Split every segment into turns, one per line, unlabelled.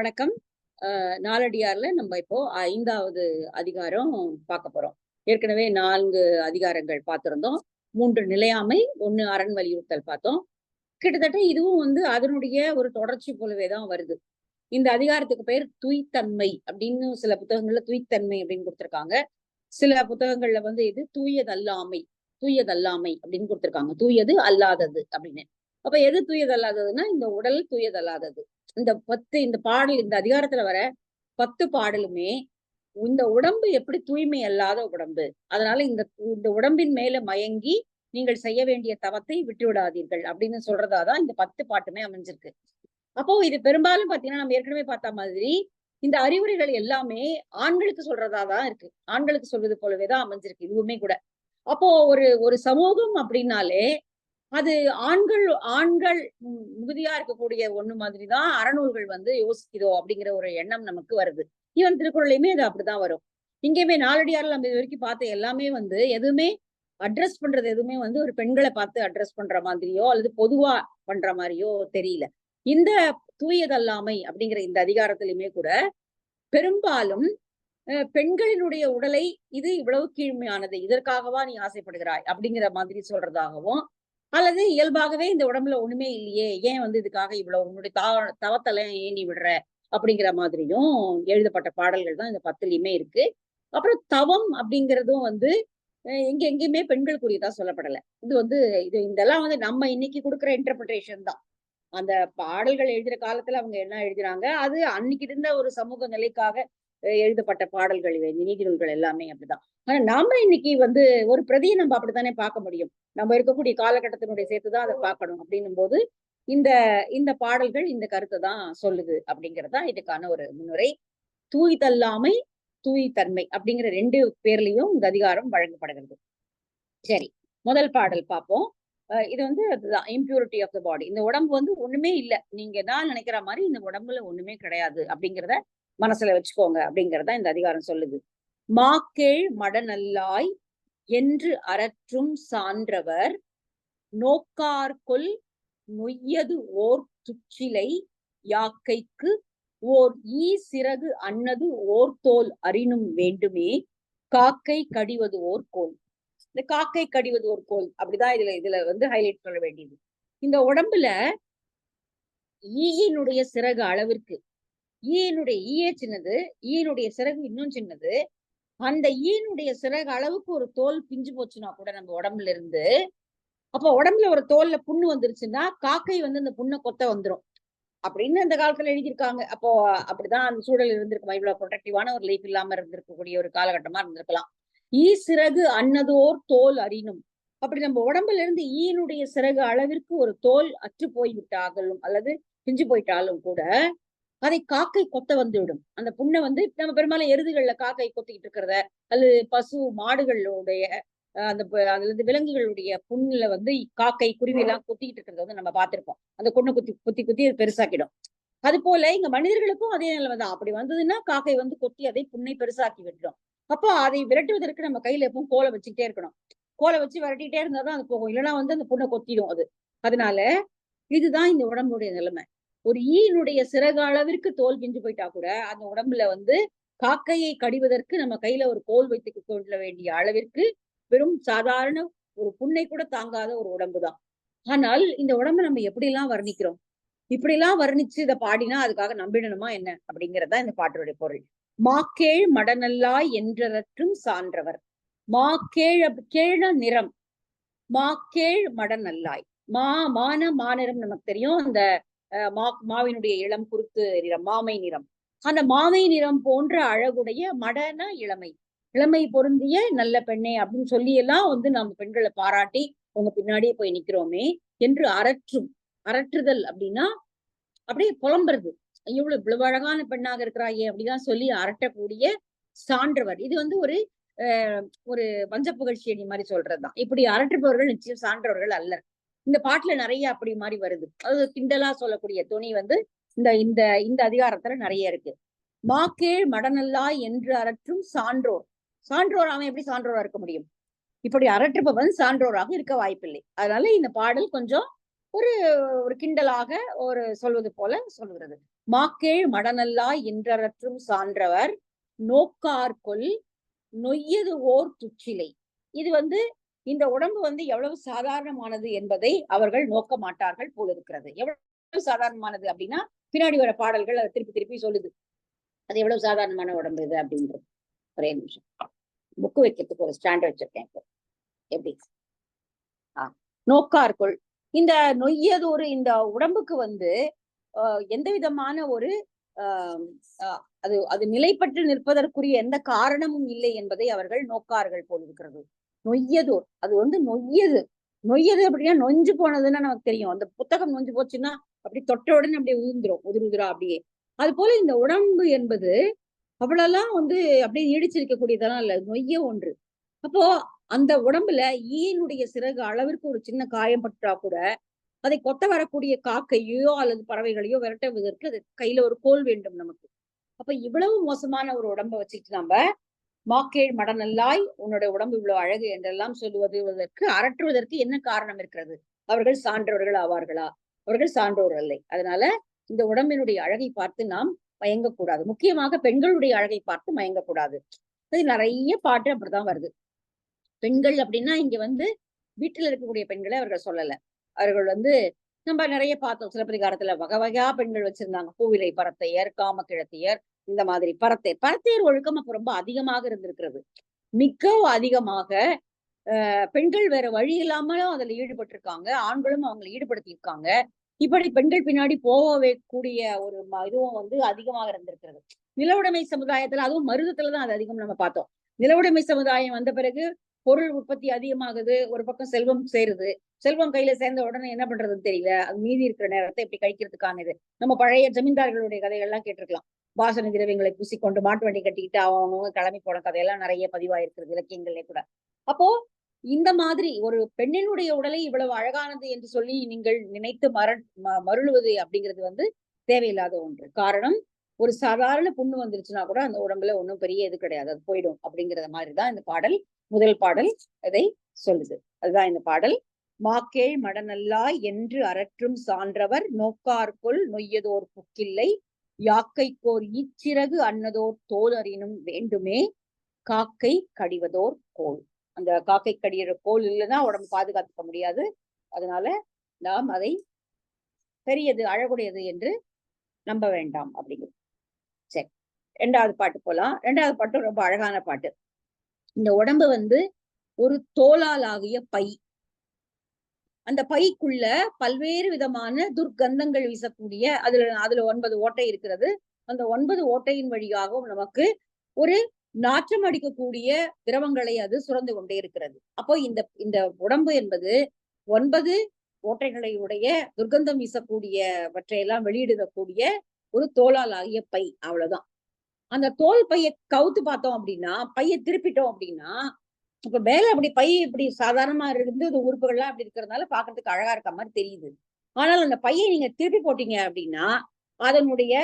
வணக்கம். நாலடியார்ல நம்ம இப்போ ஐந்தாவது அதிகாரம் பார்க்க போறோம். ஏற்கனவே நான்கு அதிகாரங்கள் பார்த்திருந்தோம். மூன்று நிலையாமை ஒன்னு அரண் வலியுறுத்தல் பார்த்தோம். கிட்டத்தட்ட இதுவும் வந்து அதனுடைய ஒரு தொடர்ச்சி போலவே தான் வருது. இந்த அதிகாரத்துக்கு பேர் துய்த்தன்மை அப்படின்னு சில புத்தகங்கள்ல துய்த்தன்மை அப்படின்னு கொடுத்திருக்காங்க. சில புத்தகங்கள்ல வந்து இது தூயதல்லாமை தூயதல்லாமை அப்படின்னு கொடுத்திருக்காங்க. தூயது அல்லாதது அப்படின்னு. அப்ப எது தூயதல்லாததுன்னா இந்த உடல் தூயதல்லாதது. இந்த பத்து இந்த பாடல் இந்த அதிகாரத்துல வர பத்து பாடலுமே இந்த உடம்பு எப்படி தூய்மை அல்லாத உடம்பு? அதனால இந்த இந்த உடம்பின் மேல மயங்கி நீங்கள் செய்ய வேண்டிய தவத்தை விட்டு விடாதீர்கள் அப்படின்னு சொல்றதாதான் இந்த பத்து பாட்டுமே அமைஞ்சிருக்கு. அப்போ இது பெரும்பாலும் பாத்தீங்கன்னா நம்ம ஏற்கனவே பார்த்த மாதிரி இந்த அறிவுரைகள் எல்லாமே ஆண்களுக்கு சொல்றதாதான் இருக்கு. ஆண்களுக்கு சொல்வது போலவேதான் அமைஞ்சிருக்கு. இதுவுமே கூட. அப்போ ஒரு ஒரு சமூகம் அப்படின்னாலே அது ஆண்கள் ஆண்கள் மிகுதியா இருக்கக்கூடிய ஒண்ணு மாதிரிதான் அறநூல்கள் வந்து யோசிக்குதோ அப்படிங்கிற ஒரு எண்ணம் நமக்கு வருது. ஈவன் திருக்குறளையுமே அது அப்படிதான் வரும். இங்கேயுமே நாலடியாரில் நம்ம இது வரைக்கும் பார்த்த எல்லாமே வந்து எதுவுமே அட்ரஸ் பண்றது எதுவுமே வந்து ஒரு பெண்களை பார்த்து அட்ரஸ் பண்ற மாதிரியோ அல்லது பொதுவா பண்ற மாதிரியோ தெரியல. இந்த தூயதல்லாமை அப்படிங்கிற இந்த அதிகாரத்திலுமே கூட பெரும்பாலும் பெண்களினுடைய உடலை இது இவ்வளவு கீழ்மையானது இதற்காகவா நீ ஆசைப்படுகிறாய் அப்படிங்கிற மாதிரி சொல்றதாகவும் அல்லது இயல்பாகவே இந்த உடம்புல ஒண்ணுமே இல்லையே ஏன் வந்து இதுக்காக இவ்வளவு உன்னுடைய தா தவத்தெல்லாம் ஏணி விடுற? அப்படிங்கிற மாதிரியும் எழுதப்பட்ட பாடல்கள் தான் இந்த பத்துலயுமே இருக்கு. அப்புறம் தவம் அப்படிங்கிறதும் வந்து எங்க எங்கேயுமே பெண்களுக்குரியதா சொல்லப்படல. இது வந்து இது இதெல்லாம் வந்து நம்ம இன்னைக்கு கொடுக்குற இன்டர்பிரிட்டேஷன் தான். அந்த பாடல்கள் எழுதுற காலத்துல அவங்க என்ன எழுதுறாங்க? அது அன்னைக்கு இருந்த ஒரு சமூக நிலைக்காக எழுதப்பட்ட பாடல்கள் நீதிநூல்கள் எல்லாமே அப்படிதான். ஆனா நாம இன்னைக்கு வந்து ஒரு பிரதியை நம்ம அப்படித்தானே பார்க்க முடியும். நம்ம இருக்கக்கூடிய காலகட்டத்தினுடைய சேர்த்துதான் அதை பார்க்கணும் அப்படின்னும் போது இந்த இந்த பாடல்கள் இந்த கருத்தை தான் சொல்லுது அப்படிங்கறதா இதுக்கான ஒரு முன்னுரை. தூய் தல்லாமை தூய் தன்மை அப்படிங்கிற ரெண்டு பேர்லயும் இந்த அதிகாரம் வழங்கப்படுகிறது. சரி முதல் பாடல் பார்ப்போம். இது வந்து அதுதான் இம்பியூரிட்டி ஆஃப் த பாடி இந்த உடம்பு வந்து ஒண்ணுமே இல்லை. நீங்க தான் நினைக்கிற மாதிரி இந்த உடம்புல ஒண்ணுமே கிடையாது அப்படிங்கிறத மனசுல வச்சுக்கோங்க அப்படிங்கறதா இந்த அதிகாரம் சொல்லுது. மாக்கேள் மடநல்லாய் என்று அறற்றும் சான்றவர் நோக்கார்கொல் நொய்யது ஓர் துச்சிலை யாக்கைக்கு ஓர் ஈ சிறகு அன்னது ஓர் தோல் அறினும் வேண்டுமே காக்கை கடிவது ஓர் கோல். இந்த காக்கை கடிவது ஒரு கோல் அப்படிதான் இதுல இதுல வந்து ஹைலைட் பண்ண வேண்டியது. இந்த உடம்புல ஈயினுடைய சிறகு அளவிற்கு ஈயினுடைய ஈயே சின்னது ஈயினுடைய சிறகு இன்னும் சின்னது. அந்த ஈயினுடைய சிறகு அளவுக்கு ஒரு தோல் பிஞ்சு போச்சுன்னா கூட நம்ம உடம்புல இருந்து அப்ப உடம்புல ஒரு தோல்ல புண்ணு வந்துருச்சுன்னா காக்கை வந்து அந்த புண்ணை கொத்த வந்துரும். அப்படின்னு அந்த காலத்துல எழுதியிருக்காங்க. அப்போ அப்படிதான் அந்த சூழல் இருந்திருக்கும்? இவ்வளவு ப்ரொடக்டிவான ஒரு லைஃப் இல்லாம இருந்திருக்கக்கூடிய ஒரு காலகட்டமா இருந்திருக்கலாம். ஈ சிறகு அன்னதோர் தோல் அறினும் அப்படி நம்ம உடம்புல இருந்து ஈனுடைய சிறகு அளவிற்கு ஒரு தோல் அற்று போய்விட்டாகலும் அல்லது பிஞ்சு போயிட்டாலும் கூட அதை காக்கை கொத்த வந்து விடும் அந்த புண்ணை வந்து நம்ம பெரும்பாலும் எருதுகள்ல காக்கை கொத்திக்கிட்டு இருக்கிறத அல்லது பசு மாடுகளுடைய அந்த அல்லது விலங்குகளுடைய புண்ணுல வந்து காக்கை குருவி எல்லாம் கொத்திக்கிட்டு இருக்கிறத வந்து நம்ம பார்த்திருப்போம். அந்த கொண்ணை குத்தி குத்தி குத்தி அது பெருசாக்கிடும். அது போல இங்க மனிதர்களுக்கும் அதே நிலைமை தான். அப்படி வந்ததுன்னா காக்கை வந்து கொத்தி அதை புண்ணை பெருசாக்கி விட்டுடும் அப்போ அதை விரட்டுவதற்கு நம்ம கையில எப்பவும் கோலை வச்சுக்கிட்டே இருக்கணும். கோலை வச்சு விரட்டிட்டே இருந்தாதான் அது போகும். இல்லைன்னா வந்து அந்த புண்ணை கொத்திடும் அது. அதனால இதுதான் இந்த உடம்புடைய நிலைமை. ஒரு ஈனுடைய சிறகு அளவிற்கு தோல் பிஞ்சு போயிட்டா கூட அந்த உடம்புல வந்து காக்கையை கடிவதற்கு நம்ம கையில ஒரு கோல் வைத்து கொள்ள வேண்டிய அளவிற்கு வெறும் சாதாரண ஒரு புண்ணை கூட தாங்காத ஒரு உடம்பு தான் ஆனால் இந்த உடம்பை நம்ம எப்படி எல்லாம் வர்ணிக்கிறோம்? இப்படி எல்லாம் வர்ணிச்சு இதை பாடினா அதுக்காக நம்பிடணுமா என்ன? அப்படிங்கறதா இந்த பாட்டுடைய பொருள். மாக்கேழ் மடநல்லாய் என்றற்றும் சான்றவர். மா கேழ கேழ நிறம். மாக்கேழ் மடநல்லாய். மா மான மாநிறம் நமக்கு தெரியும். அந்த மா மாவினுடைய இளம் குருத்து நிறம் மாமை நிறம். அந்த மாமை நிறம் போன்ற அழகுடைய மடன இளமை. இளமை பொருந்திய நல்ல பெண்ணே அப்படின்னு சொல்லி எல்லாம் வந்து நம்ம பெண்களை பாராட்டி உங்க பின்னாடியே போய் நிக்கிறோமே என்று அரற்றும் அரற்றுதல் அப்படின்னா அப்படியே புலம்புறது. இவ்வளவு இவ்வளவு அழகான பெண்ணாக இருக்கிறாயே அப்படிதான் சொல்லி அரட்டக்கூடிய சான்றவர். இது வந்து ஒரு ஒரு வஞ்ச புகழ்ச்சி மாதிரி சொல்றதுதான். இப்படி அரட்டுபவர்கள் நிச்சயம் சான்றவர்கள் அல்லர். இந்த பாட்டுல நிறைய அப்படி மாதிரி வருது. அது கிண்டலா சொல்லக்கூடிய துணி வந்து இந்த இந்த இந்த அதிகாரத்துல நிறைய இருக்கு. மாக்கேழ் மடநல்லா என்று அரற்றும் சான்றோர். சான்றோர் அவன் எப்படி சான்றோரா இருக்க முடியும்? இப்படி அரற்றுபவன் சான்றோராக இருக்க வாய்ப்பில்லை. அதனால இந்த பாடல் கொஞ்சம் ஒரு ஒரு கிண்டலாக ஒரு சொல்வது போல சொல்கிறது. மாக்கேழ் மடநல்லாய் என்றற்றும் சான்றவர் நோக்கார்கொல் நொய்யது ஓர் துச்சிலை. இது வந்து இந்த உடம்பு வந்து எவ்வளவு சாதாரணமானது என்பதை அவர்கள் நோக்க மாட்டார்கள் போல இருக்கிறது. எவ்வளவு சாதாரணமானது அப்படின்னா பின்னாடி வர பாடல்கள் அதை திருப்பி திருப்பி சொல்லுது. அது எவ்வளவு சாதாரணமான உடம்பு இது அப்படின்றது ஒரே நிமிஷம். புக்கு வைக்கிறதுக்கு ஒரு ஸ்டாண்ட் வச்சிருக்கேன் இப்போ. எப்படி? ஆ நோக்கார்கொள். இந்த நொய்யதொரு இந்த உடம்புக்கு வந்து ஆஹ் எந்த விதமான ஒரு ஆஹ் அது அது நிலைப்பட்டு நிற்பதற்குரிய எந்த காரணமும் இல்லை என்பதை அவர்கள் நோக்கார்கள் போல் இருக்கிறது. நொய்யதோர். அது வந்து நொய்யது. நொய்யது அப்படின்னா நொஞ்சு போனதுன்னா நமக்கு தெரியும். அந்த புத்தகம் நொஞ்சு போச்சுன்னா அப்படி தொட்ட உடனே அப்படியே உதிர்ந்துரும். உதிர் உதிரா அப்படியே. அது போல இந்த உடம்பு என்பது அவ்வளோலாம் வந்து அப்படியே நீடிச்சிருக்கக்கூடியதெல்லாம் இல்ல. நொய்ய ஒன்று. அப்போ அந்த உடம்புல ஈனுடைய சிறகு அளவிற்கு ஒரு சின்ன காயம் பற்றா கூட அதை கொத்த வரக்கூடிய காக்கையோ அல்லது பறவைகளையோ விரட்டுவதற்கு அது கையில ஒரு கோல் வேண்டும் நமக்கு. அப்ப இவ்வளவு மோசமான ஒரு உடம்ப வச்சுட்டு நம்ம மாக்கேழ் மடநல்லாய் உன்னுடைய உடம்பு இவ்வளவு அழகு என்றெல்லாம் சொல்லுவதற்கு அரற்றுவதற்கு என்ன காரணம் இருக்கிறது? அவர்கள் சான்றவர்கள் ஆவார்களா? அவர்கள் சான்றோர் அல்லை. அதனால இந்த உடம்பினுடைய அழகை பார்த்து நாம் மயங்கக்கூடாது. முக்கியமாக பெண்களுடைய அழகை பார்த்து மயங்கக்கூடாது. அது நிறைய பாட்டு அப்படிதான் வருது. பெண்கள் அப்படின்னா இங்க வந்து வீட்டுல இருக்கக்கூடிய பெண்களை அவர்கள் சொல்லல. அவர்கள் வந்து நம்ம நிறைய பார்த்தோம். சிலப்பதிகாரத்துல வகை வகையா பெண்கள் வச்சிருந்தாங்க. பூவிலை பரத்தையர் காம கிழத்தியர் இந்த மாதிரி பரத்தேர் பரத்தேர் ஒழுக்கம் அப்ப ரொம்ப அதிகமாக இருந்திருக்கிறது. மிக அதிகமாக பெண்கள் வேற வழி இல்லாமலும் அதுல ஈடுபட்டிருக்காங்க. ஆண்களும் அவங்களை ஈடுபடுத்தியிருக்காங்க. இப்படி பெண்கள் பின்னாடி போகவே கூடிய ஒரு ம- இதுவும் வந்து அதிகமாக இருந்திருக்கிறது. நிலவுடைமை சமுதாயத்துல அதுவும் மருதத்துலதான் அது அதிகம் நம்ம பார்த்தோம். நிலவுடைமை சமுதாயம் வந்த பிறகு பொருள் உற்பத்தி அதிகமாகுது ஒரு பக்கம் செல்வம் சேருது. செல்வம் கையில சேர்ந்த உடனே என்ன பண்றதுன்னு தெரியல. அது மீதி இருக்கிற நேரத்தை எப்படி கழிக்கிறதுக்கான இது நம்ம பழைய ஜமீன்தார்களுடைய கதைகள்லாம் கேட்டிருக்கலாம். வாசனை திரவியங்களை பூசிக்கொண்டு மாட்டு வண்டி கட்டிக்கிட்டு அவங்க கிளம்பி போன கதையெல்லாம் நிறைய பதிவாயிருக்கிறது இலக்கியங்களே கூட. அப்போ இந்த மாதிரி ஒரு பெண்ணினுடைய உடலை இவ்வளவு அழகானது என்று சொல்லி நீங்கள் நினைத்து மர ம- மருளுவது அப்படிங்கிறது வந்து தேவையில்லாத ஒன்று. காரணம் ஒரு சாதாரண புண்ணு வந்துருச்சுன்னா கூட அந்த உடம்புல ஒன்றும் பெரிய இது கிடையாது. அது போயிடும் அப்படிங்கிறத மாதிரிதான் இந்த பாடல் முதல் பாடல் அதை சொல்லுது. அதுதான் இந்த பாடல். மாக்கேள் மடநல்லாய் என்று அரற்றும் சான்றவர் நோக்கார்கொள் நொய்யதோர் புக்கில்லை. யாக்கைக்கோர் ஈச்சிறகு அன்னதோர் தோல் அறினும் வேண்டுமே. காக்கை கடிவதோர் கோல் அந்த காக்கை கடிகிற கோல் இல்லைன்னா உடம்பு பாதுகாத்துக்க முடியாது. அதனால நாம் அதை பெரியது அழகுடையது என்று நம்ப வேண்டாம் அப்படிங்கிறது. ரெண்டாவது பாட்டு போலாம். ரெண்டாவது பாட்டு ரொம்ப அழகான பாட்டு. இந்த உடம்பு வந்து ஒரு தோலால் ஆகிய பை. அந்த பைக்குள்ள பல்வேறு விதமான துர்க்கந்தங்கள் வீசக்கூடிய அதுல அதுல ஒன்பது ஓட்டை இருக்கிறது. அந்த ஒன்பது ஓட்டையின் வழியாகவும் நமக்கு ஒரு நாற்றம் அடிக்கக்கூடிய திரவங்களை அது சுரந்து கொண்டே இருக்கிறது. அப்போ இந்த இந்த உடம்பு என்பது ஒன்பது ஓட்டைகளை உடைய துர்க்கந்தம் வீசக்கூடியவற்றையெல்லாம் வெளியிடக்கூடிய ஒரு தோலால் ஆகிய பை. அவ்வளவுதான். அந்த தோல் பையை கவுத்து பார்த்தோம் அப்படின்னா பையை திருப்பிட்டோம் அப்படின்னா இப்ப மேல அப்படி பை இப்படி சாதாரணமா இருந்து உறுப்புகள் உறுப்புகள்லாம் அப்படி இருக்கிறதுனால பாக்குறதுக்கு அழகா இருக்க மாதிரி தெரியுது. ஆனால் அந்த பையை நீங்க திருப்பி போட்டீங்க அப்படின்னா அதனுடைய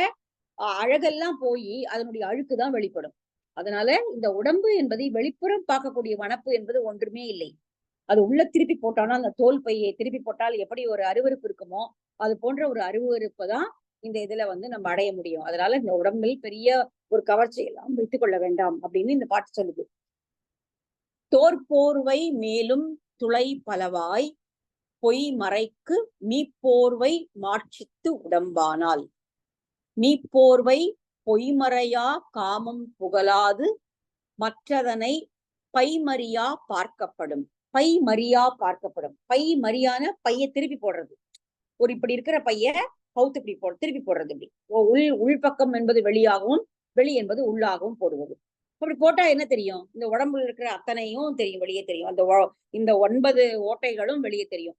அஹ், அழகெல்லாம் போய் அதனுடைய அழுக்கு தான் வெளிப்படும். அதனால இந்த உடம்பு என்பதை வெளிப்புறம் பார்க்கக்கூடிய வனப்பு என்பது ஒன்றுமே இல்லை. அது உள்ள திருப்பி போட்டோம்னா அந்த தோல் பையை திருப்பி போட்டால் எப்படி ஒரு அருவருப்பு இருக்குமோ அது போன்ற ஒரு அருவருப்பை தான் இந்த இதுல வந்து நம்ம அடைய முடியும். அதனால இந்த உடம்பில் பெரிய ஒரு கவர்ச்சி எல்லாம் வைத்துக் கொள்ள வேண்டாம் அப்படின்னு இந்த பாட்டு சொல்லுது. தோற்போர்வை மேலும் துளை பலவாய் பொய் மறைக்கு மீப்போர்வை மாட்சித்து உடம்பானால். மீப்போர்வை பொய்மறையா காமம் புகழாது மற்றதனை பைமறியா பார்க்கப்படும். பை மறியா பார்க்கப்படும். பை மறியான பைய திருப்பி போடுறது. ஒரு இப்படி இருக்கிற பைய பௌத்து இப்படி போ திருப்பி போடுறது இப்படி. ஓ- உள் உள்பக்கம் என்பது வெளியாகவும் வெளி என்பது உள்ளாகவும் போடுவது. அப்படி போட்டா என்ன தெரியும்? இந்த உடம்புல இருக்கிற அத்தனையும் தெரியும் வெளியே தெரியும். அந்த இந்த ஒன்பது ஓட்டைகளும் வெளியே தெரியும்.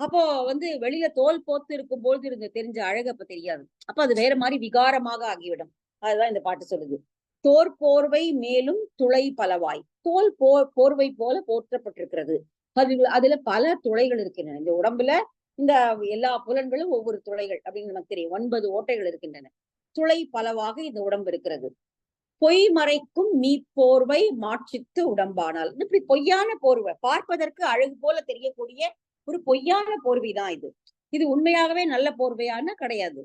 அப்போ வந்து வெளியில தோல் போத்து இருக்கும் பொழுது இருந்த தெரிஞ்ச அழகு அப்ப தெரியாது. அப்ப அது வேற மாதிரி விகாரமாக ஆகிவிடும். அதுதான் இந்த பாட்டு சொல்லுது. தோர் போர்வை மேலும் துளை பலவாய். தோல் போ போர்வை போல போற்றப்பட்டிருக்கிறது. அது அதுல பல துளைகள் இருக்கின்றன. இந்த உடம்புல இந்த எல்லா புலன்களும் ஒவ்வொரு துளைகள் அப்படின்னு நமக்கு தெரியும். ஒன்பது ஓட்டைகள் இருக்கின்றன. துளை பலவாக இந்த உடம்பு இருக்கிறது. பொய் மறைக்கும் நீ போர்வை மாட்சித்து உடம்பானால். இப்படி பொய்யான போர்வை. பார்ப்பதற்கு அழகு போல தெரியக்கூடிய ஒரு பொய்யான போர்வை தான் இது. இது உண்மையாகவே நல்ல போர்வையான கிடையாது.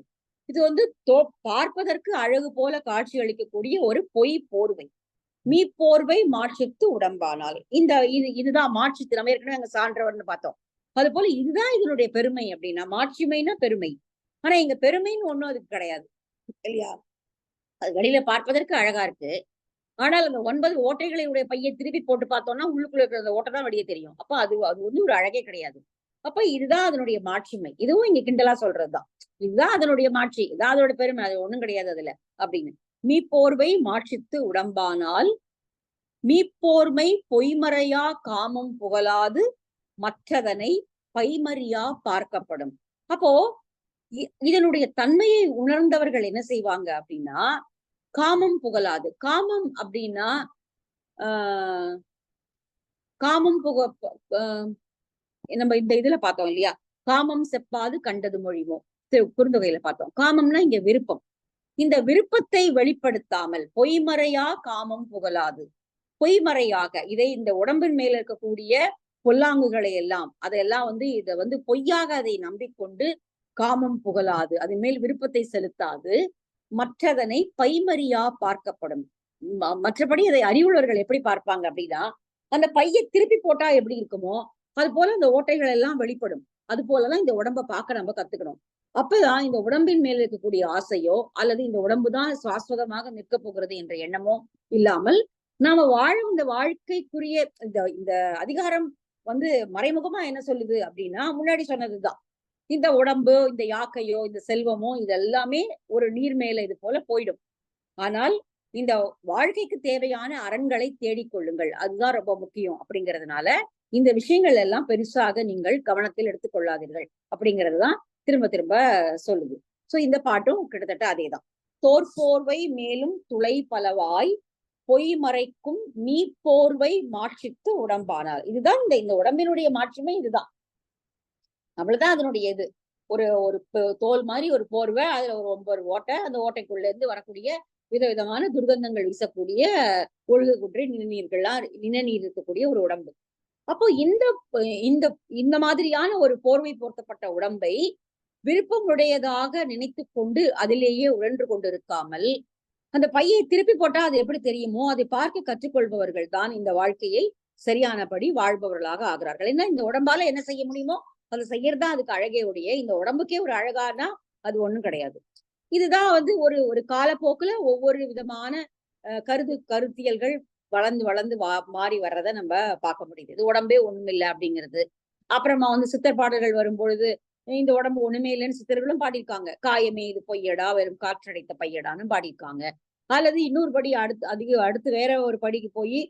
இது வந்து தோ பார்ப்பதற்கு அழகு போல காட்சி அளிக்கக்கூடிய ஒரு பொய் போர்வை. மீ போர்வை மாட்சித்து உடம்பானால். இந்த இது இதுதான் மாட்சித்து. நம்ம ஏற்கனவே அங்க சான்றவர்னு பார்த்தோம். அது போல இதுதான் இதனுடைய பெருமை அப்படின்னா மாட்சிமைனா பெருமை. ஆனா இங்க பெருமைன்னு ஒண்ணும் அதுக்கு கிடையாது. இல்லையா? அது வெளியில பார்ப்பதற்கு அழகா இருக்கு. ஆனால் அந்த ஒன்பது ஓட்டைகளை உடைய பையை திருப்பி போட்டு பார்த்தோம்னா உள்ளுக்குள்ள இருக்கிற அந்த ஓட்டை தான் வெளியே தெரியும். அப்ப அது அது வந்து ஒரு அழகே கிடையாது. அப்ப இதுதான் அதனுடைய மாட்சிமை. இதுவும் இங்க கிண்டலா சொல்றதுதான். இதுதான் அதனுடைய மாட்சி. இதான் அதோட பெருமை. அது ஒண்ணும் கிடையாது அதுல அப்படின்னு. மீப்போர்வை மாட்சித்து உடம்பானால் மீப்போர்மை பொய்மறையா காமம் புகழாது மற்றதனை பைமறியா பார்க்கப்படும். அப்போ இதனுடைய தன்மையை உணர்ந்தவர்கள் என்ன செய்வாங்க அப்படின்னா காமம் புகழாது. காமம் அப்படின்னா ஆஹ் காமம் புக ஆஹ் நம்ம இந்த இதுல பார்த்தோம் இல்லையா? காமம் செப்பாது கண்டது மொழிவோம். குறுந்தொகையில பார்த்தோம். காமம்னா இங்க விருப்பம். இந்த விருப்பத்தை வெளிப்படுத்தாமல் பொய்மறையா காமம் புகழாது. பொய்மறையாக இதை இந்த உடம்பின் மேல இருக்கக்கூடிய பொல்லாங்குகளை எல்லாம் அதையெல்லாம் வந்து இத வந்து பொய்யாக அதை நம்பிக்கொண்டு காமம் புகழாது அதன் மேல் விருப்பத்தை செலுத்தாது மற்றதனை பைமறியா பார்க்கப்படும். மற்றபடி அதை அறிவுள்ளவர்கள் எப்படி பார்ப்பாங்க அப்படின்னா அந்த பையை திருப்பி போட்டா எப்படி இருக்குமோ அது போல அந்த ஓட்டைகள் எல்லாம் வெளிப்படும். அது போலதான் இந்த உடம்ப பார்க்க நம்ம கத்துக்கணும். அப்பதான் இந்த உடம்பின் மேல் இருக்கக்கூடிய ஆசையோ அல்லது இந்த உடம்பு தான் சாஸ்வதமாக நிற்க போகிறது என்ற எண்ணமோ இல்லாமல் நாம வாழும் இந்த வாழ்க்கைக்குரிய இந்த இந்த அதிகாரம் வந்து மறைமுகமா என்ன சொல்லுது அப்படின்னா முன்னாடி சொன்னதுதான். இந்த உடம்பு இந்த யாக்கையோ இந்த செல்வமோ இது எல்லாமே ஒரு நீர் மேல இது போல போயிடும். ஆனால் இந்த வாழ்க்கைக்கு தேவையான அரண்களை தேடிக்கொள்ளுங்கள் அதுதான் ரொம்ப முக்கியம் அப்படிங்கிறதுனால இந்த விஷயங்கள் எல்லாம் பெருசாக நீங்கள் கவனத்தில் எடுத்துக்கொள்ளாதீர்கள் அப்படிங்கிறதுதான் திரும்ப திரும்ப சொல்லுது. சோ இந்த பாட்டும் கிட்டத்தட்ட அதேதான். தோற்போர்வை மேலும் துளை பலவாய் பொய் மறைக்கும் நீ போர்வை மாற்றித்து உடம்பானார். இதுதான் இந்த இந்த உடம்பினுடைய மாற்றமே இதுதான். அவ்வளவுதான் அதனுடைய இது. ஒரு ஒரு தோல் மாதிரி ஒரு போர்வை அதுல ஒரு ஒன்பது ஓட்டை அந்த ஓட்டைக்குள்ள இருந்து வரக்கூடிய விதவிதமான துர்கந்தங்கள் வீசக்கூடிய ஒழுகு குற்றை நிணநீர்கள்லாம் நிணநீர் இருக்கக்கூடிய ஒரு உடம்பு. அப்போ இந்த இந்த இந்த மாதிரியான ஒரு போர்வை போர்த்தப்பட்ட உடம்பை விருப்பமுடையதாக நினைத்து கொண்டு அதிலேயே உழன்று கொண்டிருக்காமல் அந்த பையை திருப்பி போட்டா அது எப்படி தெரியுமோ அதை பார்க்க கற்றுக்கொள்பவர்கள் தான் இந்த வாழ்க்கையை சரியானபடி வாழ்பவர்களாக ஆகிறார்கள். ஏன்னா இந்த உடம்பால என்ன செய்ய முடியுமோ அதை செய்யறதா அதுக்கு அழகே உடைய இந்த உடம்புக்கே ஒரு அழகானா அது ஒண்ணும் கிடையாது. இதுதான் வந்து ஒரு ஒரு காலப்போக்குல ஒவ்வொரு விதமான அஹ், கருது கருத்தியல்கள் வளர்ந்து வளர்ந்து வா மாறி வர்றதை நம்ம பார்க்க முடியுது. இது உடம்பே ஒண்ணுமில்லை அப்படிங்கிறது. அப்புறமா வந்து சித்தர் பாடல்கள் வரும்பொழுது இந்த உடம்பு ஒண்ணுமே இல்லைன்னு சித்தர்களும் பாடியிருக்காங்க. காயமே இது பொய்யடா வெறும் காற்றடைத்த பையடான்னு பாடியிருக்காங்க. அல்லது இன்னொரு படி அடுத்து அதிக அடுத்து வேற ஒரு படிக்கு போய்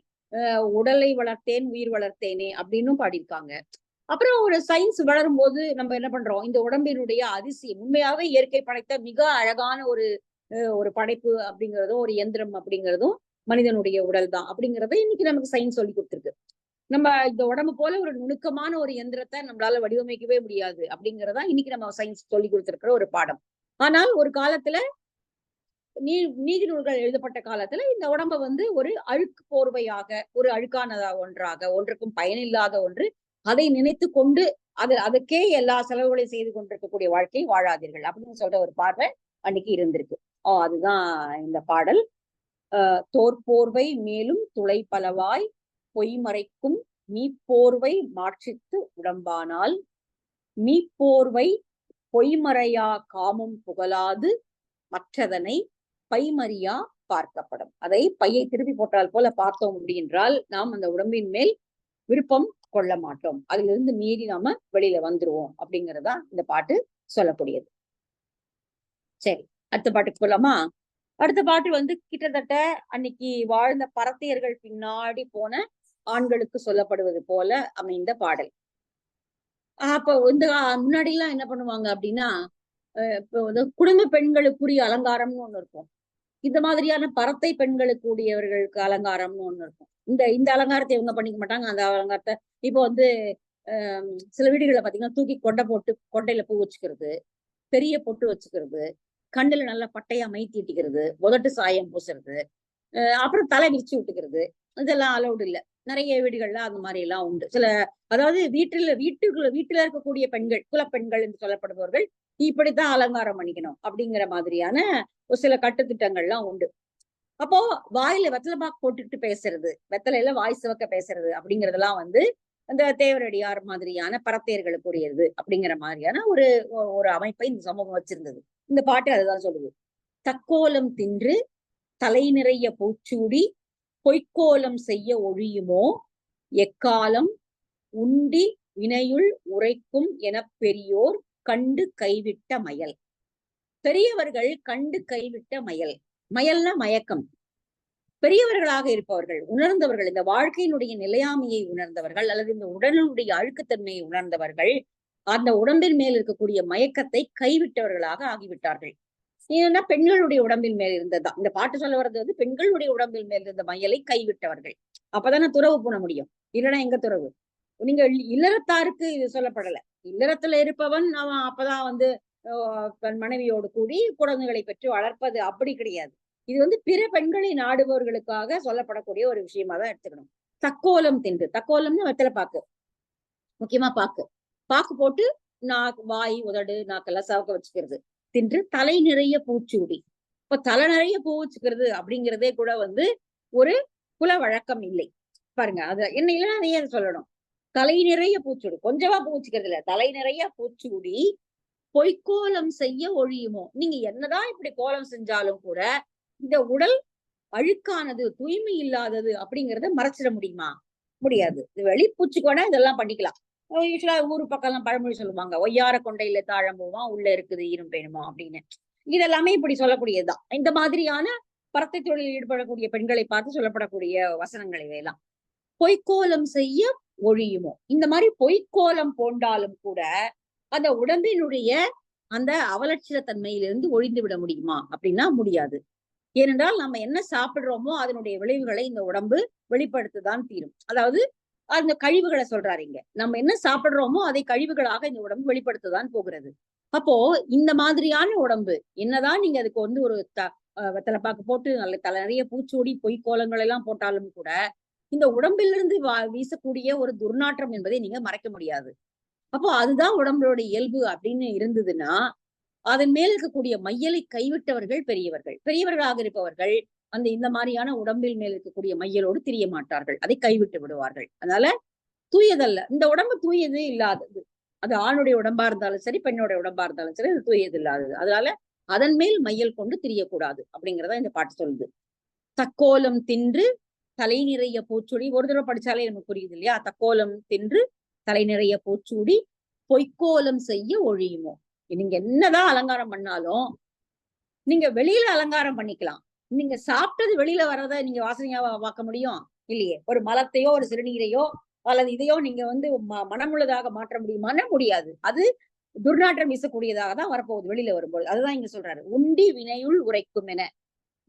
உடலை வளர்த்தேன் உயிர் வளர்த்தேனே அப்படின்னும் பாடியிருக்காங்க. அப்புறம் ஒரு சயின்ஸ் வளரும் போது நம்ம என்ன பண்றோம்? இந்த உடம்பினுடைய அதிசயம். உண்மையாவே இயற்கை படைத்த மிக அழகான ஒரு அஹ், ஒரு படைப்பு அப்படிங்கிறதும் ஒரு எந்திரம் அப்படிங்கிறதும் மனிதனுடைய உடல் தான். அப்படிங்கறத இன்னைக்கு நமக்கு சயின்ஸ் சொல்லி கொடுத்துருக்கு. நம்ம இந்த உடம்பு போல ஒரு நுணுக்கமான ஒரு எந்திரத்தை நம்மளால வடிவமைக்கவே முடியாது அப்படிங்கறதா இன்னைக்கு நம்ம சயின்ஸ் சொல்லி கொடுத்திருக்கிற ஒரு பாடம். ஆனால் ஒரு காலத்துல நீ நீதி நூல்கள் எழுதப்பட்ட காலத்துல இந்த உடம்ப வந்து ஒரு அழுக்கு போர்வையாக ஒரு அழுக்கானதா ஒன்றாக ஒன்றுக்கும் பயனில்லாத ஒன்று அதை நினைத்து கொண்டு அது அதுக்கே எல்லா செலவுகளையும் செய்து கொண்டிருக்கக்கூடிய வாழ்க்கை வாழாதீர்கள். அப்படின்னு சொல்ற ஒரு பார்வை அன்னைக்கு இருந்திருக்கு. ஓ அதுதான் இந்த பாடல். தோற்போர்வை மேலும் துளை பலவாய் பொய்மறைக்கும் மீப்போர்வை மாற்றித்து உடம்பானால் மீப்போர்வை பொய்மறையா காமம் புகழாது மற்றதனை பைமறியா பார்க்கப்படும். அதை பையை திருப்பி போட்டால் போல பார்த்தோம் அப்படின்றால் நாம் அந்த உடம்பின் மேல் விருப்பம் கொள்ள மாட்டோம் அதிலிருந்து மீறி நாம வெளியில வந்துருவோம் அப்படிங்கறதா இந்த பாட்டு சொல்லக்கூடியது. சரி அடுத்த பாட்டுக்கு போலாமா? அடுத்த பாட்டு வந்து கிட்டத்தட்ட அன்னைக்கு வாழ்ந்த பரத்தையர்கள் பின்னாடி போன ஆண்களுக்கு சொல்லப்படுவது போல அமைந்த பாடல். அப்ப இந்த முன்னாடி எல்லாம் என்ன பண்ணுவாங்க அப்படின்னா அஹ் இப்போ வந்து குடும்ப பெண்களுக்குரிய அலங்காரம்னு ஒண்ணு இருக்கும். இந்த மாதிரியான பரத்தை பெண்களுக்குரியவர்களுக்கு அலங்காரம்னு ஒண்ணு இருக்கும். இந்த இந்த அலங்காரத்தை இவங்க பண்ணிக்க மாட்டாங்க. அந்த அலங்காரத்தை இப்போ வந்து ஆஹ் சில வீடுகளை பாத்தீங்கன்னா தூக்கி கொண்டை போட்டு கொண்டையில பூ வச்சுக்கிறது பெரிய பொட்டு வச்சுக்கிறது கண்ணுல நல்லா பட்டையா மை தீட்டிக்கிறது உதட்டு சாயம் பூசுறது அப்புறம் தலை விரிச்சு விட்டுக்கிறது இதெல்லாம் அலௌடு இல்ல. நிறைய வீடுகள்ல அந்த மாதிரி எல்லாம் உண்டு. சில அதாவது வீட்டுல வீட்டுக்குள்ள வீட்டுல இருக்கக்கூடிய பெண்கள் குலப்பெண்கள் என்று சொல்லப்படுபவர்கள் இப்படித்தான் அலங்காரம் பண்ணிக்கணும் அப்படிங்கிற மாதிரியான ஒரு சில கட்டுத்திட்டங்கள்லாம் உண்டு. அப்போ வாயில வெத்தலை பாக்கு போட்டுக்கிட்டு பேசுறது. வெத்தலையில வாய் சிவக்க பேசுறது அப்படிங்கறதெல்லாம் வந்து அந்த தேவரடியார் மாதிரியான பரத்தையர்களுக்குரியது அப்படிங்கிற மாதிரியான ஒரு ஒரு அமைப்பை இந்த சமூகம் வச்சிருந்தது. இந்த பாட்டு அதுதான் சொல்லுது. தக்கோலம் தின்று தலை நிறைய பூச்சூடி பொய்க்கோலம் செய்ய ஒழியுமோ? எக்காலம் உண்டி வினையுள் உரைக்கும் என பெரியோர் கண்டு கைவிட்ட மயல். பெரியவர்கள் கண்டு கைவிட்ட மயல். மயல்னா மயக்கம். பெரியவர்களாக இருப்பவர்கள் உணர்ந்தவர்கள் இந்த வாழ்க்கையினுடைய நிலையாமையை உணர்ந்தவர்கள் அல்லது இந்த உடலினுடைய அழுக்குத்தன்மையை உணர்ந்தவர்கள் அந்த உடம்பின் மேல் இருக்கக்கூடிய மயக்கத்தை கைவிட்டவர்களாக ஆகிவிட்டார்கள். ஏன்னா பெண்களுடைய உடம்பின் மேல் இருந்ததா? இந்த பாட்டு சொல்ல வர்றது வந்து பெண்களுடைய உடம்பில் மேல் இருந்த மயலை கைவிட்டவர்கள். அப்பதானே துறவு போன முடியும். இல்லைன்னா எங்க துறவு? நீங்க இல்லறத்தாருக்கு இது சொல்லப்படல. இல்லறத்துல இருப்பவன் அவன் அப்பதான் வந்து தன் மனைவியோடு கூடி குழந்தைகளை பெற்று வளர்ப்பது அப்படி கிடையாது. இது வந்து பிற பெண்களை நாடுபவர்களுக்காக சொல்லப்படக்கூடிய ஒரு விஷயமா தான் எடுத்துக்கணும். தக்கோலம் தின்று. தக்கோலம்னு வெத்தலை பாக்கு. முக்கியமா பாக்கு. பாக்கு போட்டு நாக்கு வாய் உதடு நாக்கெல்லாம் சவக்க வச்சுக்கிறது. தின்று தலை நிறைய பூச்சூடி. இப்ப தலை நிறைய பூ வச்சுக்கிறது அப்படிங்கிறதே கூட வந்து ஒரு குல வழக்கம் இல்லை. பாருங்க அது என்ன இல்லைன்னா நீ அதை சொல்லணும். தலை நிறைய பூச்சூடி. கொஞ்சமா பூ வச்சுக்கிறது இல்ல தலை நிறைய பூச்சூடி பொய்க்கோலம் செய்ய ஒழியுமோ? நீங்க என்னதான் இப்படி கோலம் செஞ்சாலும் கூட இந்த உடல் அழுக்கானது தூய்மை இல்லாதது அப்படிங்கறத மறைச்சிட முடியுமா? முடியாது. வெளிப்பூச்சி கூட இதெல்லாம் பண்ணிக்கலாம். யூஸ்வலா ஊர் பக்கம் எல்லாம் பழமொழி சொல்லுவாங்க ஒய்யார கொண்டையில தாழம்புமா உள்ள இருக்குது ஈரும் பெணுமா அப்படின்னு. இதெல்லாமே இப்படி சொல்லக்கூடியதுதான். இந்த மாதிரியான பரத்தை தொழிலில் ஈடுபடக்கூடிய பெண்களை பார்த்து சொல்லப்படக்கூடிய வசனங்கள் இவையெல்லாம். பொய்க்கோலம் செய்ய ஒழியுமோ? இந்த மாதிரி பொய்க்கோலம் போண்டாலும் கூட அந்த உடம்பினுடைய அந்த அவலட்சித தன்மையிலிருந்து ஒழிந்து விட முடியுமா? அப்படின்னா முடியாது. ஏனென்றால் நம்ம என்ன சாப்பிடுறோமோ அதனுடைய விளைவுகளை இந்த உடம்பு வெளிப்படுத்ததான் தீரும். அதாவது அந்த கழிவுகளை சொல்றாரு இங்க. நம்ம என்ன சாப்பிடுறோமோ அதை கழிவுகளாக இந்த உடம்பு வெளிப்படுத்ததான் போகிறது. அப்போ இந்த மாதிரியான உடம்பு என்னதான் நீங்க அதுக்கு வந்து ஒரு த வெத்தலை பாக்கு போட்டு நல்ல தலை நிறைய பூச்சோடி பொய் கோலங்கள் எல்லாம் போட்டாலும் கூட இந்த உடம்பிலிருந்து வா வீசக்கூடிய ஒரு துர்நாற்றம் என்பதை நீங்க மறைக்க முடியாது. அப்போ அதுதான் உடம்புடைய இயல்பு அப்படின்னு இருந்ததுன்னா அதன் மேல் இருக்கக்கூடிய மையலை கைவிட்டவர்கள் பெரியவர்கள். பெரியவர்களாக இருப்பவர்கள் அந்த இந்த மாதிரியான உடம்பில் மேல் இருக்கக்கூடிய மையலோடு திரிய மாட்டார்கள். அதை கைவிட்டு விடுவார்கள். அதனால தூயதல்ல. இந்த உடம்பு தூயது இல்லாதது. அது ஆணுடைய உடம்பா இருந்தாலும் சரி பெண்ணுடைய உடம்பா இருந்தாலும் சரி அது தூயது இல்லாதது. அதனால அதன் மேல் மையல் கொண்டு திரியக்கூடாது அப்படிங்கிறத இந்த பாட்டு சொல்லுது. தக்கோலம் தின்று தலை நிறைய பூச்சொடி ஒரு தடவை படிச்சாலே நமக்கு புரியுது இல்லையா? தக்கோலம் தின்று தலை நிறைய போச்சூடி பொய்க்கோலம் செய்ய ஒழியுமோ? நீங்க என்னதான் அலங்காரம் பண்ணாலும் நீங்க வெளியில அலங்காரம் பண்ணிக்கலாம். நீங்க சாப்பிட்டது வெளியில வர்றத நீங்க வாசனையாவா பார்க்க முடியும்? இல்லையே. ஒரு மலத்தையோ ஒரு சிறுநீரையோ அல்லது இதையோ நீங்க வந்து மனமுள்ளதாக மாற்ற முடியுமான முடியாது. அது துர்நாற்றம் வீசக்கூடியதாக தான் வரப்போகுது வெளியில வரும்போது. அதுதான் இங்க சொல்றாரு. உண்டி வினையுள் உரைக்கும் என.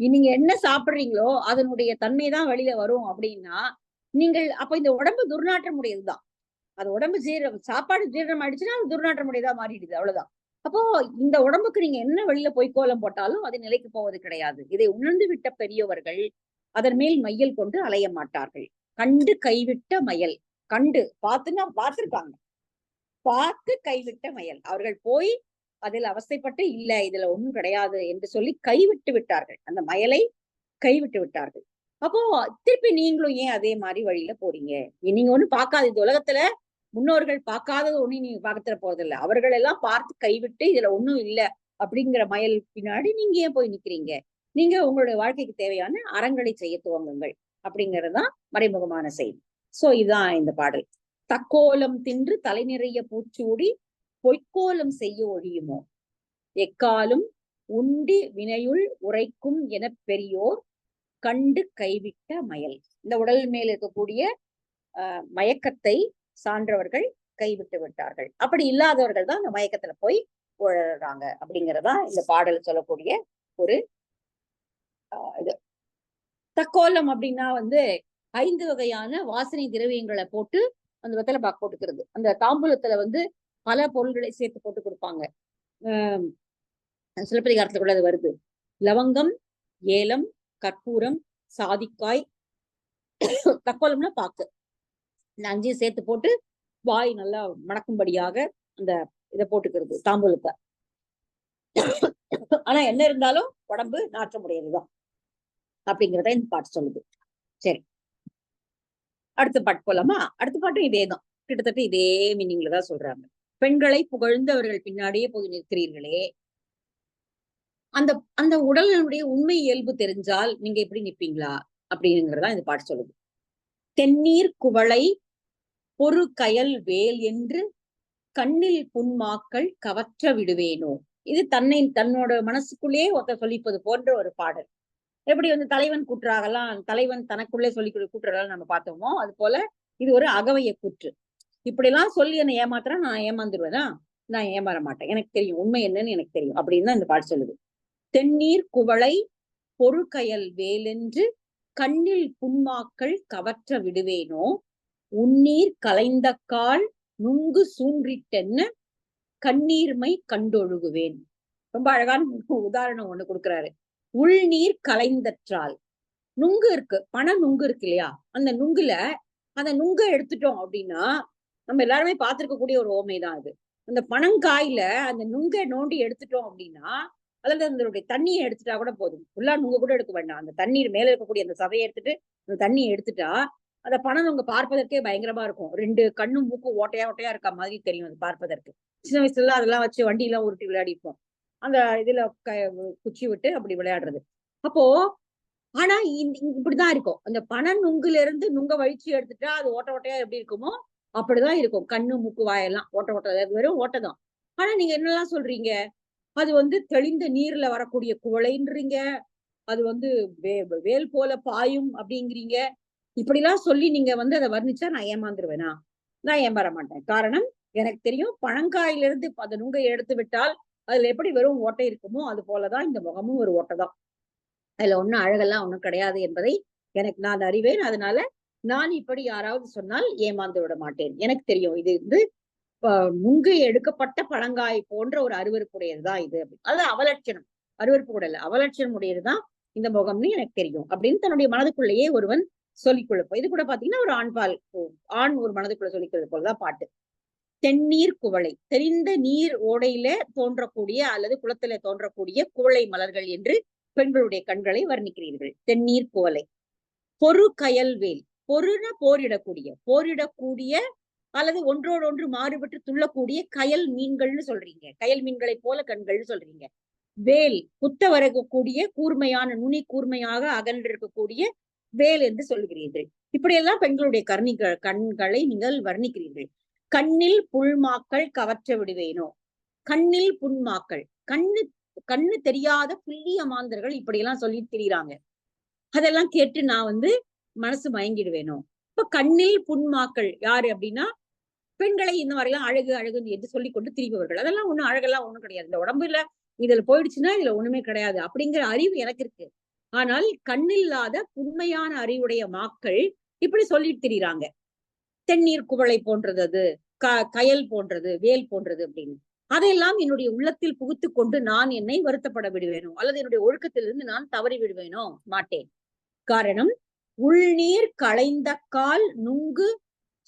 நீங்க என்ன சாப்பிடுறீங்களோ அதனுடைய தன்மை தான் வெளியில வரும் அப்படின்னா நீங்கள் அப்ப இந்த உடம்பு துர்நாற்றம் உடையதுதான். அது உடம்பு ஜீரம் சாப்பாடு ஜீரணம் ஆயிடுச்சுன்னா அது துர்நாற்றம் உடையதா மாறிடுது அவ்வளவுதான். அப்போ இந்த உடம்புக்கு நீங்க என்ன வெளியில போய் கோலம் போட்டாலும் அது நிலைக்கு போவது கிடையாது. இதை உணர்ந்து விட்ட பெரியவர்கள் அதன் மேல் மையல் கொண்டு அலைய மாட்டார்கள். கண்டு கைவிட்ட மயல். கண்டு பார்த்துன்னா பார்த்திருக்காங்க பார்த்து கைவிட்ட மயல். அவர்கள் போய் அதில் அவஸ்தைப்பட்டு இல்ல இதுல ஒண்ணும் கிடையாது என்று சொல்லி கைவிட்டு விட்டார்கள். அந்த மயலை கைவிட்டு விட்டார்கள். அப்போ திருப்பி நீங்களும் ஏன் அதே மாதிரி வழியில போறீங்க? நீங்க ஒண்ணு பார்க்காது இந்த உலகத்துல முன்னோர்கள் பார்க்காதது ஒண்ணு நீங்க பார்த்துட போறதில்ல. அவர்கள் எல்லாம் பார்த்து கைவிட்டு இதுல ஒண்ணும் இல்ல அப்படிங்கிற மயல் பின்னாடி நீங்க ஏன் போய் நிக்கிறீங்க? நீங்க உங்களுடைய வாழ்க்கைக்கு தேவையான அறங்களை செய்ய துவங்குங்கள் அப்படிங்கறதுதான் மறைமுகமான செய்தி. சோ இதுதான் இந்த பாடல். தக்கோலம் தின்று தலை நிறைய பூச்சூடி பொய்க்கோலம் செய்ய ஒழியுமோ? எக்காலும் உண்டி வினையுள் உரைக்கும் என பெரியோர் கண்டு கைவிட்ட மயல். இந்த உடல் மேல் இருக்கக்கூடிய மயக்கத்தை சான்றவர்கள் கைவிட்டு விட்டார்கள். அப்படி இல்லாதவர்கள் தான் அந்த மயக்கத்துல போய் உழறாங்க அப்படிங்கறதா இந்த பாடல் சொல்லக்கூடிய ஒரு இது. தக்கோலம் அப்படின்னா வந்து ஐந்து வகையான வாசனை திரவியங்களை போட்டு அந்த வெத்தலை பாக்கு போட்டுக்கிறது. அந்த தாம்பூலத்துல வந்து பல பொருள்களை சேர்த்து போட்டு கொடுப்பாங்க. ஆஹ் சிலப்பதிகாரத்துல கூட அது வருது. லவங்கம் ஏலம் கற்பூரம் சாதிக்காய் தக்கோலம்னா பாக்கு. இந்த அஞ்சையும் சேர்த்து போட்டு வாய் நல்லா மணக்கும்படியாக அந்த இதை போட்டுக்கிறது தாம்பூலத்தை. ஆனா என்ன இருந்தாலும் உடம்பு நாற்றமுடையதுதான் அப்படிங்கிறத இந்த பாட்டு சொல்லுது. சரி. அடுத்த பாட்டு போலாமா? அடுத்த பாட்டும் இதேதான். கிட்டத்தட்ட இதே மீனிங்ல தான் சொல்றாங்க. பெண்களை புகழ்ந்து அவர்கள் பின்னாடியே போய் நிற்கிறீர்களே. அந்த அந்த உடலினுடைய உண்மை இயல்பு தெரிஞ்சால் நீங்க எப்படி நிப்பீங்களா அப்படிங்கிறதா இந்த பாட்டு சொல்லுது. தென்னீர் குவளை பொறு கயல் வேல் என்று கண்ணில் புன்மாக்கள் கவற்ற விடுவேனோ? இது தன்னை தன்னோட மனசுக்குள்ளேயே ஒருத்தர் சொல்லிப்பது போன்ற ஒரு பாடல். எப்படி வந்து தலைவன் கூற்றாகலாம் தலைவன் தனக்குள்ளே சொல்லி கூட்டுறதெல்லாம் நம்ம பார்த்தோமோ அது போல இது ஒரு அகவைய கூற்று. இப்படி எல்லாம் சொல்லி என்னை ஏமாத்துறா நான் ஏமாந்துருவேனா? நான் ஏமாற மாட்டேன். எனக்கு தெரியும் உண்மை என்னன்னு எனக்கு தெரியும் அப்படின்னு தான் இந்த பாட்டு சொல்லுது. தென்னீர் குவளை பொறுக்கயல் வேலென்று கண்ணில் புன்மாக்கள் கவற்ற விடுவேனோ? உன்னீர் கலைந்த கால் நுங்கு சூன்றிட்டென்ன கண்ணீர்மை கண்டொழுகுவேன். ரொம்ப அழகான உதாரணம் ஒண்ணு கொடுக்குறாரு. உள்நீர் கலைந்தற்றால். நுங்கு இருக்கு பண நுங்கு இருக்கு இல்லையா? அந்த நுங்குல அந்த நுங்க எடுத்துட்டோம் அப்படின்னா நம்ம எல்லாருமே பார்த்திருக்கக்கூடிய ஒரு ஓமைதான் அது. அந்த பணங்காயில அந்த நுங்கை நோண்டி எடுத்துட்டோம் அப்படின்னா அல்லது அதனுடைய தண்ணியை எடுத்துட்டா கூட போதும். ஃபுல்லா நுங்க கூட எடுக்க வேண்டாம். அந்த தண்ணீர் மேல இருக்கக்கூடிய அந்த சதையை எடுத்துட்டு அந்த தண்ணியை எடுத்துட்டா அந்த பணம் நுங்க பார்ப்பதற்கே பயங்கரமா இருக்கும். ரெண்டு கண்ணும் மூக்கும் ஓட்டையா ஓட்டையா இருக்க மாதிரி தெரியும் அது பார்ப்பதற்கு. சின்ன வயசுல அதெல்லாம் வச்சு வண்டியெல்லாம் உருட்டி விளையாடிப்போம் அந்த இதுல குச்சி விட்டு அப்படி விளையாடுறது. அப்போ ஆனா இப்படிதான் இருக்கும். அந்த பண நுங்குல இருந்து நுங்க வழிச்சு எடுத்துட்டா அது ஓட்ட ஓட்டையா எப்படி இருக்குமோ அப்படிதான் இருக்கும். கண்ணு மூக்கு வாயெல்லாம் ஓட்ட ஓட்ட. வெறும் ஓட்டதான். ஆனா நீங்க என்னெல்லாம் சொல்றீங்க? அது வந்து தெளிந்த நீர்ல வரக்கூடிய குவளைன்றீங்க. அது வந்து வே வேல் போல பாயும் அப்படிங்கிறீங்க. இப்படி எல்லாம் சொல்லி நீங்க வந்து அதை வர்ணிச்சா நான் ஏமாந்துருவேனா? நான் ஏமாற மாட்டேன் காரணம் எனக்கு தெரியும் பழங்காயிலிருந்து அந்த நுங்கை எடுத்து விட்டால் அதுல எப்படி வெறும் ஓட்டை இருக்குமோ அது போலதான் இந்த முகமும் ஒரு ஓட்டை தான் அதுல ஒண்ணும் அழகெல்லாம் ஒண்ணும் கிடையாது என்பதை எனக்கு நான் அறிவேன். அதனால நான் இப்படி யாராவது சொன்னால் ஏமாந்து விட மாட்டேன். எனக்கு தெரியும் இது வந்து நுங்கு எடுக்கப்பட்ட பழங்காய் போன்ற ஒரு அருவறுப்புடையதுதான் இது. அது அவலட்சணம். அருவறுப்பு கூட இல்லை அவலட்சணம் உடையதுதான் இந்த முகம்னு எனக்கு தெரியும். அப்படின்னு தன்னுடைய மனதுக்குள்ளேயே ஒருவன் சொல்லிக் கொடுப்போம் இது கூட பாத்தீங்கன்னா ஒரு ஆண்பால் ஆண் ஒரு மனதுக்குள்ள சொல்லிக்கிறது போலதான் பாட்டு. தென்னீர் குவளை தெரிந்த நீர் ஓடையில தோன்றக்கூடிய அல்லது குளத்துல தோன்றக்கூடிய குவளை மலர்கள் என்று பெண்களுடைய கண்களை வர்ணிக்கிறீர்கள். தென்னீர் குவளை. பொறு கயல்வேல் பொருன போரிடக்கூடிய போரிடக்கூடிய அல்லது ஒன்றோடு ஒன்று மாறுபட்டு துள்ளக்கூடிய கயல் மீன்கள்னு சொல்றீங்க. கயல் மீன்களை போல கண்கள்னு சொல்றீங்க. வேல் குத்த வரக்கூடிய கூர்மையான நுனி கூர்மையாக அகன்றிருக்கக்கூடிய வேல் என்று சொல்லுகிறீர்கள். இப்படியெல்லாம் பெண்களுடைய கர்ணிகள் கண்களை நீங்கள் வர்ணிக்கிறீர்கள். கண்ணில் புல்மாக்கள் கவற்ற விடுவேனோ? கண்ணில் புன்மாக்கள் கண்ணு கண்ணு தெரியாத புள்ளிய மாந்தர்கள் இப்படியெல்லாம் சொல்லி திரியிறாங்க அதெல்லாம் கேட்டு நான் வந்து மனசு மயங்கிடுவேனோ? இப்ப கண்ணில் புன்மாக்கள் யாரு அப்படின்னா பெண்களை இந்த மாதிரி எல்லாம் அழகு அழகு என்று சொல்லி கொண்டு திரிபவர்கள். அதெல்லாம் ஒண்ணும் அழகெல்லாம் ஒண்ணும் கிடையாது. இந்த உடம்புல இதுல போயிடுச்சுன்னா இதுல ஒண்ணுமே கிடையாது. அப்படிங்கிற அறிவு எனக்கு இருக்கு. ஆனால் கண்ணில்லாத உண்மையான அறிவுடைய மாக்கள் இப்படி சொல்லிட்டு திரிறாங்க தென்னீர் குவளை போன்றது அது க கயல் போன்றது வேல் போன்றது அப்படின்னு. அதையெல்லாம் என்னுடைய உள்ளத்தில் புகுத்து கொண்டு நான் என்னை வருத்தப்பட விடுவேனோ அல்லது என்னுடைய ஒழுக்கத்திலிருந்து நான் தவறி விடுவேனோ மாட்டேன். காரணம் உள்நீர் களைந்த கால் நுங்கு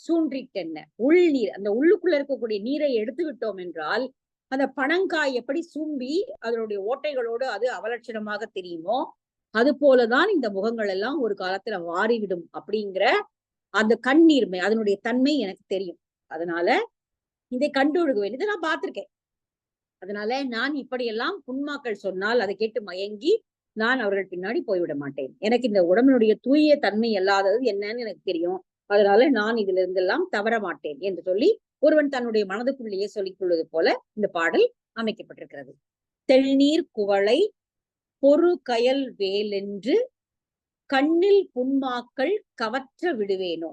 சூன்றிட்டென்ன. உள்நீர் அந்த உள்ளுக்குள்ள இருக்கக்கூடிய நீரை எடுத்து விட்டோம் என்றால் அந்த பனங்காய் எப்படி சூம்பி அதனுடைய ஓட்டைகளோடு அது அவலட்சணமாக தெரியுமோ அது போலதான் இந்த முகங்கள் எல்லாம் ஒரு காலத்துல வாரிவிடும் அப்படிங்கிற அந்த கண்ணீர்மை அதனுடைய தன்மை எனக்கு தெரியும். அதனால இதை கண்டொழுக வேண்டியது நான் பார்த்திருக்கேன். அதனால நான் இப்படியெல்லாம் புன்மாக்கள் சொன்னால் அதை கேட்டு மயங்கி நான் அவர்கள் பின்னாடி போய்விட மாட்டேன். எனக்கு இந்த உடம்பினுடைய தூய தன்மை இல்லாதது என்னன்னு எனக்கு தெரியும். அதனால நான் இதுல இருந்தெல்லாம் தவற மாட்டேன் என்று சொல்லி ஒருவன் தன்னுடைய மனதுக்குள்ளேயே சொல்லிக் கொள்வது போல இந்த பாடல் அமைக்கப்பட்டிருக்கிறது. தெள்நீர் குவளை பொறு கயல் வேலென்று கண்ணில் புன்மாக்கள் கவற்ற விடுவேனோ.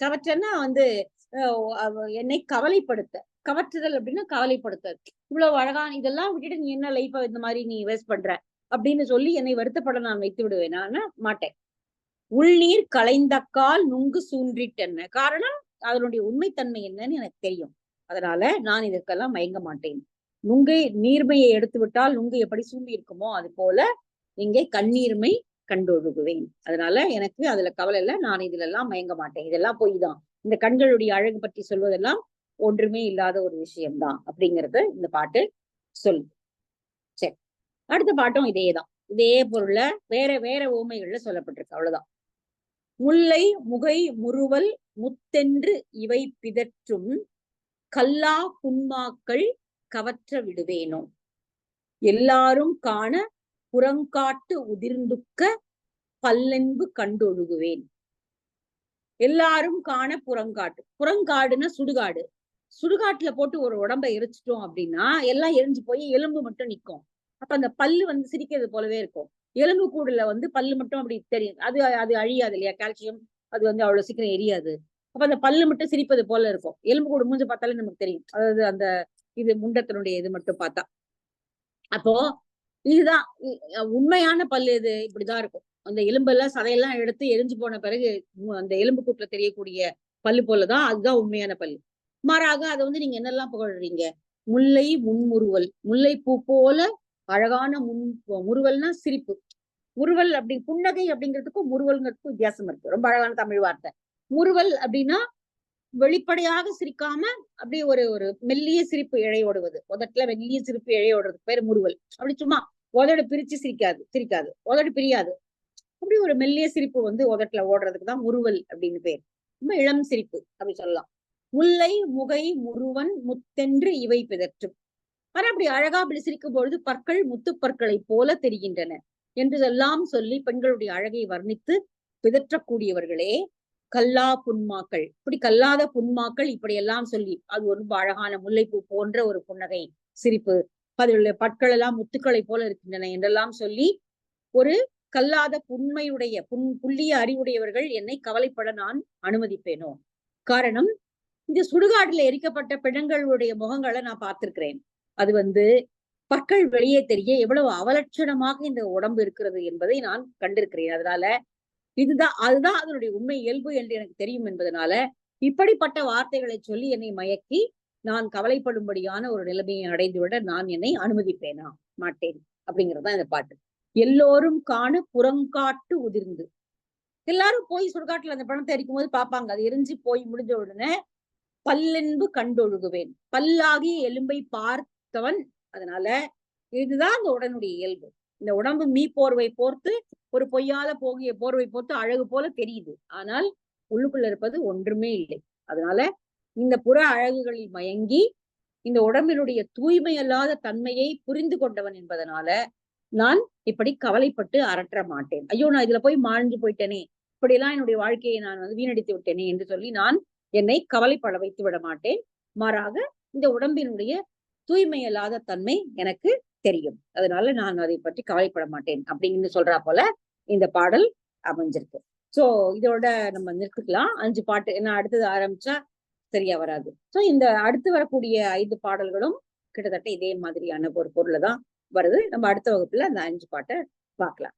கவற்றன்னா வந்து என்னை கவலைப்படுத்த. கவற்றுதல் அப்படின்னா கவலைப்படுத்த. இவ்வளவு அழகான இதெல்லாம் விட்டுட்டு நீ என்ன லைஃப இந்த மாதிரி நீ வேஸ்ட் பண்ற? அப்படின்னு சொல்லி என்னை வருத்தப்பட நான் வைத்து விடுவேனா? மாட்டேன். உள்நீர் கலைந்தக்கால் நுங்கு சூன்றிட்டென்ன? காரணம் அதனுடைய உண்மைத்தன்மை என்னன்னு எனக்கு தெரியும். அதனால நான் இதற்கெல்லாம் மயங்க மாட்டேன். நுங்கை நீர்மையை எடுத்து விட்டால் நுங்கு எப்படி சூம்பி இருக்குமோ அது போல இங்கே கண்ணீர்மை கண்டொழுகுவேன். அதனால எனக்கு அதுல கவலை இல்லை. நான் இதுல எல்லாம் மயங்க மாட்டேன். இதெல்லாம் பொய் தான். இந்த கண்களுடைய அழகு பற்றி சொல்வதெல்லாம் ஒன்றுமே இல்லாத ஒரு விஷயம்தான் அப்படிங்கறது இந்த பாட்டு சொல்லுது சரி. அடுத்த பாட்டும் இதேதான். இதே பொருள்ல வேற வேற ஓமைகள்ல சொல்லப்பட்டிருக்கு. அவ்வளவுதான். முல்லை முகை முறுவல் முத்தென்று இவை பிதற்றும் கல்லா புன்மாக்கள் கவற்ற விடுவேனோ? எல்லாரும் காண புறங்காட்டு உதிர்ந்துக்க பல்லென்பு கண்டொழுகுவேன். எல்லாரும் காண புறங்காட்டு. புறங்காடுன்னா சுடுகாடு. சுடுகாட்டுல போட்டு ஒரு உடம்ப எரிச்சிட்டோம் அப்படின்னா எல்லாம் எரிஞ்சு போய் எலும்பு மட்டும் நிக்கும். அப்ப அந்த பல்லு வந்து சிரிக்கிறது போலவே இருக்கும். எலும்பு கூடுல வந்து பல்லு மட்டும் அப்படி தெரியும். அது அது அழியாது இல்லையா? கால்சியம் அது வந்து அவ்வளவு சீக்கிரம் எரியாது. அப்ப அந்த பல்லு மட்டும் சிரிப்பது போல இருக்கும். எலும்பு கூடு மூஞ்சு பார்த்தாலே நமக்கு தெரியும். அதாவது அந்த இது முண்டத்தினுடைய இது மட்டும் பார்த்தா. அப்போ இதுதான் உண்மையான பல்லு இது. இப்படிதான் இருக்கும். அந்த எலும்பெல்லாம் சதையெல்லாம் எடுத்து எரிஞ்சு போன பிறகு அந்த எலும்பு கூட்டுல தெரியக்கூடிய பல்லு போலதான் அதுதான் உண்மையான பல்லு. மாறாக அதை வந்து நீங்க என்னெல்லாம் புகழ்றீங்க? முல்லை முன்முறுவல். முல்லை பூ போல அழகான முன் முறுவல்னா சிரிப்பு. முறுவல் அப்படி புன்னகை அப்படிங்கிறதுக்கும் முறுவல்ங்கிறதுக்கும் வித்தியாசம் இருக்கு. ரொம்ப அழகான தமிழ் வார்த்தை. முறுவல் அப்படின்னா வெளிப்படையாக சிரிக்காம அப்படியே ஒரு ஒரு மெல்லிய சிரிப்பு இழையோடுவது உதட்டுல மெல்லிய சிரிப்பு இழையோடுறது பேர் முறுவல். அப்படி சும்மா உதடு பிரிச்சு சிரிக்காது சிரிக்காது. உதடு பிரியாது. அப்படி ஒரு மெல்லிய சிரிப்பு வந்து உதட்டுல ஓடுறதுக்கு தான் உருவல் அப்படின்னு பேர். ரொம்ப இளம் சிரிப்பு அப்படி சொல்லலாம். முல்லை முகை முருவன் முத்தென்று இவை பிதற்றும். ஆனா அப்படி அழகா அப்படி சிரிக்கும் பொழுது பற்கள் முத்து பற்களை போல தெரிகின்றன. என்றதெல்லாம் சொல்லி பெண்களுடைய அழகை வர்ணித்து பிதற்றக்கூடியவர்களே கல்லா புன்மாக்கள். இப்படி கல்லாத புன்மாக்கள் இப்படியெல்லாம் சொல்லி அது ஒரு அழகான முல்லைப்பூ போன்ற ஒரு புன்னகை சிரிப்பு அதில் பற்கள் எல்லாம் முத்துக்களை போல இருக்கின்றன என்றெல்லாம் சொல்லி ஒரு கல்லாத புண்மையுடைய புன் புள்ளிய அறிவுடையவர்கள் என்னை கவலைப்பட நான் அனுமதிப்பேனோ? காரணம் இந்த சுடுகாட்டுல எரிக்கப்பட்ட பிணங்களுடைய முகங்களை நான் பார்த்திருக்கிறேன். அது வந்து பற்கள் வெளியே தெரிய எவ்வளவு அவலட்சணமாக இந்த உடம்பு இருக்கிறது என்பதை நான் கண்டிருக்கிறேன். அதனால இதுதான் அதுதான் அதனுடைய உண்மை இயல்பு என்று எனக்கு தெரியும் என்பதனால இப்படிப்பட்ட வார்த்தைகளை சொல்லி என்னை மயக்கி நான் கவலைப்படும்படியான ஒரு நிலைமையை அடைந்துவிட நான் என்னை அனுமதிப்பேனா? மாட்டேன். அப்படிங்கறதுதான் இந்த பாட்டு. எல்லோரும் காண புறங்காட்டு உதிர்ந்து. எல்லாரும் போய் சுடுகாட்டுல அந்த பணத்தை எரிக்கும் போது பார்ப்பாங்க. அது எரிஞ்சு போய் முடிஞ்ச உடனே பல்லென்பு கண்டொழுகுவேன். பல்லாகிய எலும்பை பார்த்தவன். அதனால இதுதான் அந்த உடனுடைய இயல்பு. இந்த உடம்பு மீ போர்வை போர்த்து ஒரு பொய்யால போகிய போர்வை போர்த்து அழகு போல தெரியுது. ஆனால் உள்ளுக்குள்ள இருப்பது ஒன்றுமே இல்லை. அதனால இந்த புற அழகுகளில் மயங்கி இந்த உடம்பினுடைய தூய்மை அல்லாத தன்மையை புரிந்து கொண்டவன் என்பதனால நான் இப்படி கவலைப்பட்டு அரற்ற மாட்டேன். ஐயோ நான் இதுல போய் மாழ்ந்து போயிட்டேனே. இப்படியெல்லாம் என்னுடைய வாழ்க்கையை நான் வந்து வீணடித்து விட்டேனே என்று சொல்லி நான் என்னை கவலைப்பட வைத்து விட மாட்டேன். மாறாக இந்த உடம்பினுடைய தூய்மை அல்லாத தன்மை எனக்கு தெரியும். அதனால நான் அதை பற்றி கவலைப்பட மாட்டேன் அப்படின்னு சொல்றா போல இந்த பாடல் அமைஞ்சிருக்கு. சோ இதோட நம்ம நிறுத்திக்கலாம். அஞ்சு பாட்டு என்ன அடுத்தது ஆரம்பிச்சா சரியா வராது. சோ இந்த அடுத்து வரக்கூடிய ஐந்து பாடல்களும் கிட்டத்தட்ட இதே மாதிரியான ஒரு பொருளை தான் வருது. நம்ம அடுத்த வகுப்புல அந்த அஞ்சு பாட்டை பார்க்கலாம்.